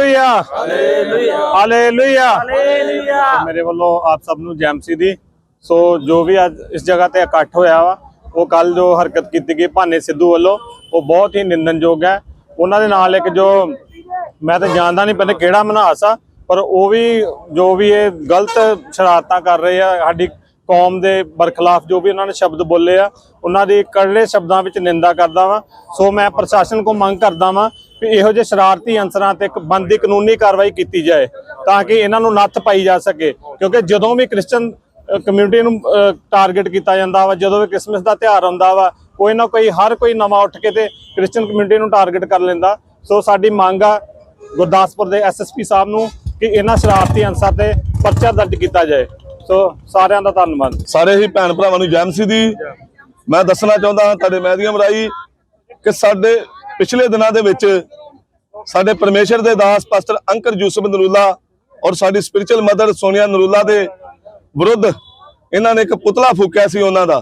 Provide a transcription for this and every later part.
Hallelujah hallelujah hallelujah ਮੇਰੇ ਵੱਲੋਂ ਆਪ ਸਭ ਨੂੰ ਜੈਮਸੀ ਦੀ। ਸੋ ਜੋ ਵੀ ਅੱਜ ਇਸ ਜਗ੍ਹਾ ਤੇ ਇਕੱਠ ਹੋਇਆ ਵਾ ਉਹ ਕੱਲ ਜੋ ਹਰਕਤ ਕੀਤੀ ਗਈ ਭਾਨੇ ਸਿੱਧੂ ਵੱਲੋਂ ਉਹ ਬਹੁਤ ਹੀ ਨਿੰਦਨਯੋਗ ਹੈ। ਉਹਨਾਂ ਦੇ ਨਾਲ ਇੱਕ ਜੋ ਮੈਂ ਤਾਂ ਜਾਣਦਾ ਨਹੀਂ ਪਹਿਲੇ ਕਿਹੜਾ ਮਨਹਾਸ ਆ ਪਰ ਉਹ ਵੀ ਜੋ ਵੀ ਇਹ ਗਲਤ ਸ਼ਰਾਰਤਾਂ ਕਰ ਰਹੇ ਆ ਸਾਡੀ ਕੌਮ ਦੇ ਬਰਖਲਾਫ ਜੋ ਵੀ ਉਹਨਾਂ ਨੇ ਸ਼ਬਦ ਬੋਲੇ ਆ, ਉਹਨਾਂ ਦੀ ਕੜੜੇ ਸ਼ਬਦਾਂ ਵਿੱਚ ਨਿੰਦਾ ਕਰਦਾ ਵਾਂ। ਸੋ ਮੈਂ ਪ੍ਰਸ਼ਾਸਨ ਕੋ ਮੰਗ ਕਰਦਾ ਵਾਂ ਕਿ ਇਹੋ ਜਿਹੇ ਸ਼ਰਾਰਤੀ ਅੰਸਰਾਂ ਤੇ ਇੱਕ ਬੰਦੀ ਕਾਨੂੰਨੀ ਕਾਰਵਾਈ ਕੀਤੀ ਜਾਏ, ਤਾਂ ਕਿ ਇਹਨਾਂ ਨੂੰ ਨੱਥ ਪਾਈ ਜਾ ਸਕੇ। ਕਿਉਂਕਿ ਜਦੋਂ ਵੀ ਕ੍ਰਿਸਚਨ ਕਮਿਊਨਿਟੀ ਨੂੰ ਟਾਰਗੇਟ ਕੀਤਾ ਜਾਂਦਾ ਵਾ, ਜਦੋਂ ਵੀ ਕ੍ਰਿਸਮਸ ਦਾ ਤਿਉਹਾਰ ਆਉਂਦਾ ਵਾ, ਕੋਈ ਨਾ ਕੋਈ, ਹਰ ਕੋਈ ਨਵਾਂ ਉੱਠ ਕੇ ਤੇ ਕ੍ਰਿਸਚਨ ਕਮਿਊਨਿਟੀ ਨੂੰ ਟਾਰਗੇਟ ਕਰ ਲੈਂਦਾ। ਸੋ ਸਾਡੀ ਮੰਗ ਆ ਗੁਰਦਾਸਪੁਰ ਦੇ ਐਸਐਸਪੀ ਸਾਹਿਬ ਨੂੰ ਕਿ ਇਹਨਾਂ ਸ਼ਰਾਰਤੀ ਅੰਸਰਾਂ ਤੇ ਪਰਚਾ ਦਰਜ ਕੀਤਾ ਜਾਏ। ਸੋ ਸਾਰਿਆਂ ਦਾ ਧੰਨਵਾਦ। ਸਾਰੇ ਹੀ ਭੈਣ ਭਰਾਵਾਂ ਨੂੰ ਜੈਮਸੀ ਦੀ। ਮੈਂ ਦੱਸਣਾ ਚਾਹੁੰਦਾ ਹਾਂ ਤੁਹਾਡੇ ਮਾਧਿਅਮ ਰਾਹੀਂ ਕਿ ਸਾਡੇ ਪਿਛਲੇ ਦਿਨਾਂ ਦੇ ਵਿੱਚ ਸਾਡੇ ਪਰਮੇਸ਼ਰ ਦੇ ਦਾਸ ਪਾਸਟਰ ਅੰਕਰ ਯੂਸਫ ਨਰੂਲਾ ਔਰ ਸਾਡੀ ਸਪਿਰਚੁਅਲ ਮਦਰ ਸੋਨੀਆ ਨਰੂਲਾ ਦੇ ਵਿਰੁੱਧ ਇਹਨਾਂ ਨੇ ਇੱਕ ਪੁਤਲਾ ਫੂਕਿਆ ਸੀ ਉਹਨਾਂ ਦਾ।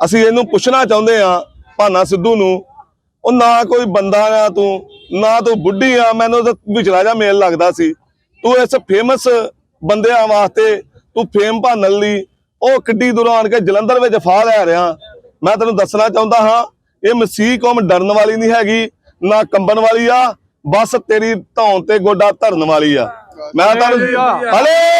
ਅਸੀਂ ਇਹਨੂੰ ਪੁੱਛਣਾ ਚਾਹੁੰਦੇ ਆ ਭਾਨਾ ਸਿੱਧੂ ਨੂੰ, ਉਹ ਨਾ ਕੋਈ ਬੰਦਾ ਆ ਤੂੰ, ਨਾ ਤੂੰ ਬੁੱਢੀ ਆ, ਮੈਨੂੰ ਤਾਂ ਵਿਚਲਾ ਜਾ, ਮੇਲ ਲੱਗਦਾ ਸੀ। ਤੂੰ ਇਸ ਫੇਮਸ ਬੰਦਿਆਂ ਵਾਸਤੇ ਤੂੰ ਫੇਮ ਭਾਨਣ ਲਈ ਉਹ ਕਿੱਡੀ ਦੂਰੋਂ ਆਣ ਕੇ ਜਲੰਧਰ ਵਿੱਚ ਫਾਹ ਲੈ ਰਿਹਾ। ਮੈਂ ਤੈਨੂੰ ਦੱਸਣਾ ਚਾਹੁੰਦਾ ਹਾਂ ਇਹ ਮਸੀਹ ਕੌਮ ਡਰਨ ਵਾਲੀ ਨਹੀਂ ਹੈਗੀ ਨਾ ਕੰਬਣ ਵਾਲੀ ਆ ਬਸ ਤੇਰੀ ਧੌਣ ਤੇ ਗੋਡਾ ਧਰਨ ਵਾਲੀ ਆ। ਮੈਂ ਤੁਹਾਨੂੰ ਹਲੇ